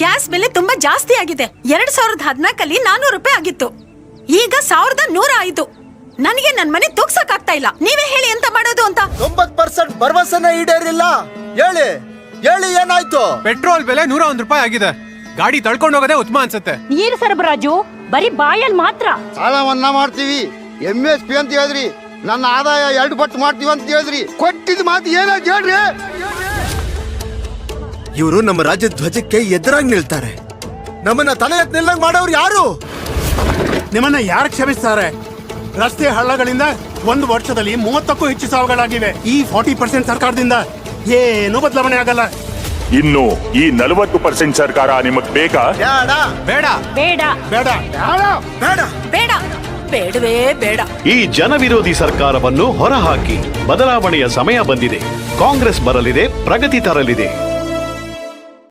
Gas ಬೆಲೆ ತುಂಬಾ ಜಾಸ್ತಿ ಆಗಿದೆ. ಎರಡ್ ಸಾವಿರದ ಹದಿನಾಲ್ಕಲ್ಲಿ ನಾನೂರು ರೂಪಾಯಿ ಆಗಿತ್ತು. ಈಗ ಸಾವಿರದ ನೂರ ಆಯ್ತು ನನಗೆ ನನ್ ಮನೆ ತೂಗ್ಸಕ್ ಆಗ್ತಾ ಇಲ್ಲ. ನೀವೇ ಹೇಳಿ ಎಂತ ಮಾಡೋದು ಅಂತ. ತೊಂಬತ್ ಪರ್ಸೆಂಟ್ ಭರವಸೆನ ಈಡೇರಿಲ್ಲ. ಹೇಳಿ ಹೇಳಿ ಏನಾಯ್ತು? ಪೆಟ್ರೋಲ್ ಬೆಲೆ ನೂರ ಒಂದ್ ರೂಪಾಯಿ ಆಗಿದೆ. ಗಾಡಿ ತಳ್ಕೊಂಡು ಹೋಗೋದೇ ಉತ್ತಮ ಅನ್ಸುತ್ತೆ. ನೀರು ಸರಬರಾಜು ಬರೀ ಬಾಯಲ್ಲಿ ಮಾತ್ರ. ಸಾಲವನ್ನ ಮಾಡ್ತೀವಿ. ಎಂ ಎಸ್ ಪಿ ಅಂತ ಹೇಳಿದ್ರಿ. ನನ್ನ ಆದಾಯ ಎರಡು ಪಟ್ಟು ಮಾಡ್ತೀವಿ ಅಂತ ಹೇಳಿದ್ರಿ. ಕೊಟ್ಟಿದ್ ಮಾತು ಏನಾಯ್ತು ಹೇಳ್ರಿ? ಇವರು ನಮ್ಮ ರಾಜ್ಯ ಧ್ವಜಕ್ಕೆ ಎದುರಾಗಿ ನಿಲ್ತಾರೆ. ನಮ್ಮನ್ನ ತಲೆ ಎತ್ತ ನಿಲ್ಲ ಮಾಡೋರು ಯಾರು? ನಿಮ್ಮನ್ನ ಯಾರು ಕ್ಷಮಿಸ್ತಾರೆ? ರಸ್ತೆ ಹಳ್ಳಗಳಿಂದ ಒಂದು ವರ್ಷದಲ್ಲಿ ಮೂವತ್ತಕ್ಕೂ ಹೆಚ್ಚು ಸಾವುಗಳಾಗಿವೆ. ಈ ಫಾರ್ಟಿ ಪರ್ಸೆಂಟ್ ಸರ್ಕಾರದಿಂದ ಏನು ಬದಲಾವಣೆ ಆಗಲ್ಲ. ಇನ್ನು ಈ ನಲವತ್ತು ಪರ್ಸೆಂಟ್ ಸರ್ಕಾರ ನಿಮಗ್ ಬೇಕಾ? ಬೇಡ. ಬೇಡ. ಬೇಡ. ಬೇಡ. ಬೇಡ. ಬೇಡ. ಬೇಡವೇ ಬೇಡ. ಈ ಜನವಿರೋಧಿ ಸರ್ಕಾರವನ್ನು ಹೊರಹಾಕಿ ಬದಲಾವಣೆಯ ಸಮಯ ಬಂದಿದೆ. ಕಾಂಗ್ರೆಸ್ ಬರಲಿದೆ ಪ್ರಗತಿ ತರಲಿದೆ.